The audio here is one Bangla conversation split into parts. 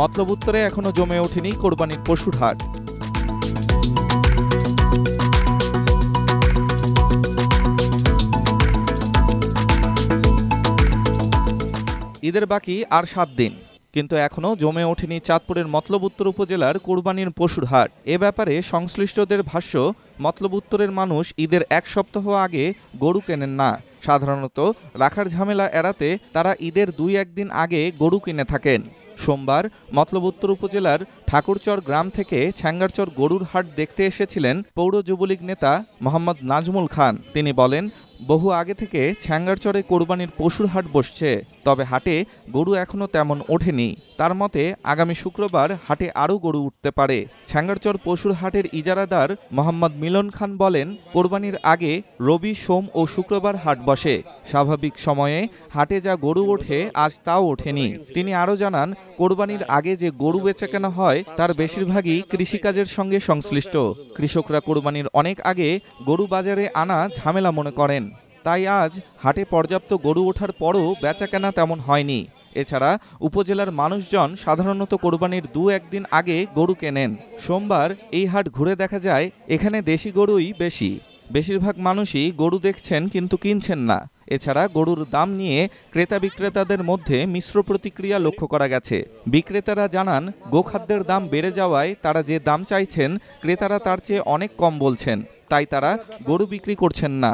মতলব উত্তরে এখনও জমে ওঠেনি কোরবানির পশুর হাট। ঈদের বাকি আর সাত দিন, কিন্তু এখনও জমে ওঠেনি চাঁদপুরের মতলব উত্তর উপজেলার কোরবানির পশুর হাট। এ ব্যাপারে সংশ্লিষ্টদের ভাষ্য, মতলব উত্তরের মানুষ ঈদের এক সপ্তাহ আগে গরু কেনেন না। সাধারণত রাখার ঝামেলা এড়াতে তারা ঈদের দুই একদিন আগে গরু কিনে থাকেন। সোমবার মতলব উত্তর উপজেলার ঠাকুরচর গ্রাম থেকে ছ্যাঙ্গারচর গরুর হাট দেখতে এসেছিলেন পৌর যুবলীগ নেতা মোহাম্মদ নাজমুল খান। তিনি বলেন, বহু আগে থেকে ছ্যাঙ্গারচরে কোরবানির পশুর হাট বসছে, তবে হাটে গরু এখনও তেমন ওঠেনি। তার মতে, আগামী শুক্রবার হাটে আরও গরু উঠতে পারে। ছ্যাঙ্গারচর পশুর হাটের ইজারাদার মোহাম্মদ মিলন খান বলেন, কোরবানির আগে রবি, সোম ও শুক্রবার হাট বসে। স্বাভাবিক সময়ে হাটে যা গরু ওঠে, আজ তাও ওঠেনি। তিনি আরও জানান, কোরবানির আগে যে গরু বেচাকেনা হয় তার বেশিরভাগই কৃষিকাজের সঙ্গে সংশ্লিষ্ট। কৃষকরা কোরবানির অনেক আগে গরু বাজারে আনা ঝামেলা মনে করেন। তাই আজ হাটে পর্যাপ্ত গরু ওঠার পরও বেচাকেনা তেমন হয়নি। এছাড়া উপজেলার মানুষজন সাধারণত কোরবানির দু একদিন আগে গরু কেনেন। সোমবার এই হাট ঘুরে দেখা যায়, এখানে দেশি গরুই বেশি। বেশিরভাগ মানুষই গরু দেখছেন কিন্তু কিনছেন না। এছাড়া গরুর দাম নিয়ে ক্রেতা বিক্রেতাদের মধ্যে মিশ্র প্রতিক্রিয়া লক্ষ্য করা গেছে। বিক্রেতারা জানান, গোখাদ্যের দাম বেড়ে যাওয়ায় তারা যে দাম চাইছেন, ক্রেতারা তার চেয়ে অনেক কম বলছেন। তাই তারা গরু বিক্রি করছেন না।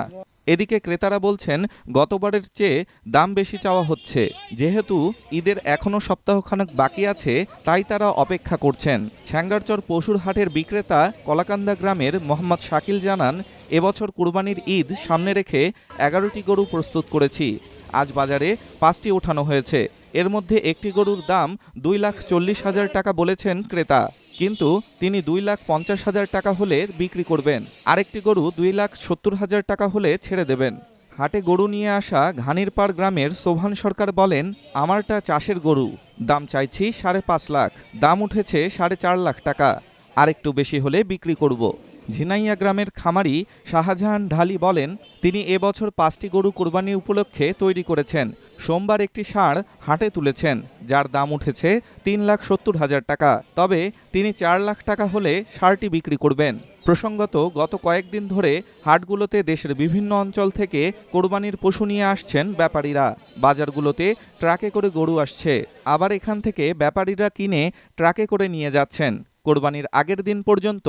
এদিকে ক্রেতারা বলছেন, গতবারের চেয়ে দাম বেশি চাওয়া হচ্ছে। যেহেতু ঈদের এখনও সপ্তাহখানেক বাকি আছে, তাই তারা অপেক্ষা করছেন। ছ্যাঙ্গারচর পশুর হাটের বিক্রেতা কলাকান্দা গ্রামের মোহাম্মদ শাকিল জানান এবছর কুরবানির ঈদ সামনে রেখে এগারোটি গরু প্রস্তুত করেছি। আজ বাজারে পাঁচটি ওঠানো হয়েছে। এর মধ্যে একটি গরুর দাম দুই লাখ চল্লিশ হাজার টাকা বলেছেন ক্রেতা। কিন্তু তিনি দুই লাখ পঞ্চাশ হাজার টাকা হলে বিক্রি করবেন। আরেকটি গরু দুই লাখ সত্তর হাজার টাকা হলে ছেড়ে দেবেন। হাটে গরু নিয়ে আসা ঘানিরপাড় গ্রামের সোভান সরকার বলেন, আমারটা চাষের গরু। দাম চাইছি সাড়ে পাঁচ লাখ। দাম উঠেছে সাড়ে চার লাখ টাকা। আরেকটু বেশি হলে বিক্রি করব। ঝিনাইয়া গ্রামের খামারি শাহজাহান ঢালি বলেন, তিনি এবছর পাঁচটি গরু কোরবানি উপলক্ষে তৈরি করেছেন। সোমবার একটি ষাঁড় হাটে তুলেছেন, যার দাম উঠেছে তিন লাখ সত্তর হাজার টাকা। তবে তিনি চার লাখ টাকা হলে ষাঁড়টি বিক্রি করবেন। প্রসঙ্গত, গত কয়েকদিন ধরে হাটগুলোতে দেশের বিভিন্ন অঞ্চল থেকে কোরবানির পশু নিয়ে আসছেন ব্যাপারীরা। বাজারগুলোতে ট্রাকে করে গরু আসছে। আবার এখান থেকে ব্যাপারীরা কিনে ট্রাকে করে নিয়ে যাচ্ছেন। কোরবানির আগের দিন পর্যন্ত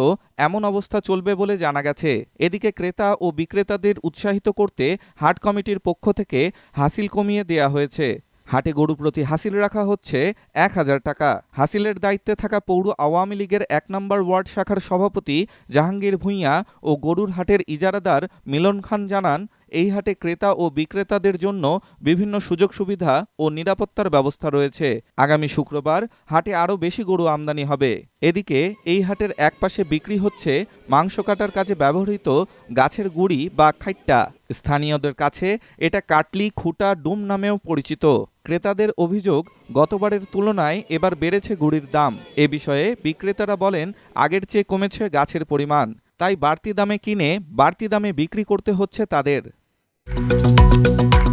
এমন অবস্থা চলবে বলে জানা গেছে। এদিকে ক্রেতা ও বিক্রেতাদের উৎসাহিত করতে হাট কমিটির পক্ষ থেকে হাসিল কমিয়ে দেয়া হয়েছে। হাটে গরু প্রতি হাসিল রাখা হচ্ছে এক হাজার টাকা। হাসিলের দায়িত্বে থাকা পৌর আওয়ামী লীগের এক নম্বর ওয়ার্ড শাখার সভাপতি জাহাঙ্গীর ভূঁইয়া ও গরুর হাটের ইজারাদার মিলন খান জানান এই হাটে ক্রেতা ও বিক্রেতাদের জন্য বিভিন্ন সুযোগ সুবিধা ও নিরাপত্তার ব্যবস্থা রয়েছে। আগামী শুক্রবার হাটে আরও বেশি গরু আমদানি হবে। এদিকে এই হাটের একপাশে বিক্রি হচ্ছে মাংস কাটার কাজে ব্যবহৃত গাছের গুড়ি বা খাইট্টা। স্থানীয়দের কাছে এটা কাটলি, খুঁটা, ডুম নামেও পরিচিত। ক্রেতাদের অভিযোগ, গতবারের তুলনায় এবার বেড়েছে গুড়ির দাম। এ বিষয়ে বিক্রেতারা বলেন, আগের চেয়ে কমেছে গাছের পরিমাণ। তাই বাড়তি দামে কিনে বাড়তি দামে বিক্রি করতে হচ্ছে তাদের। Música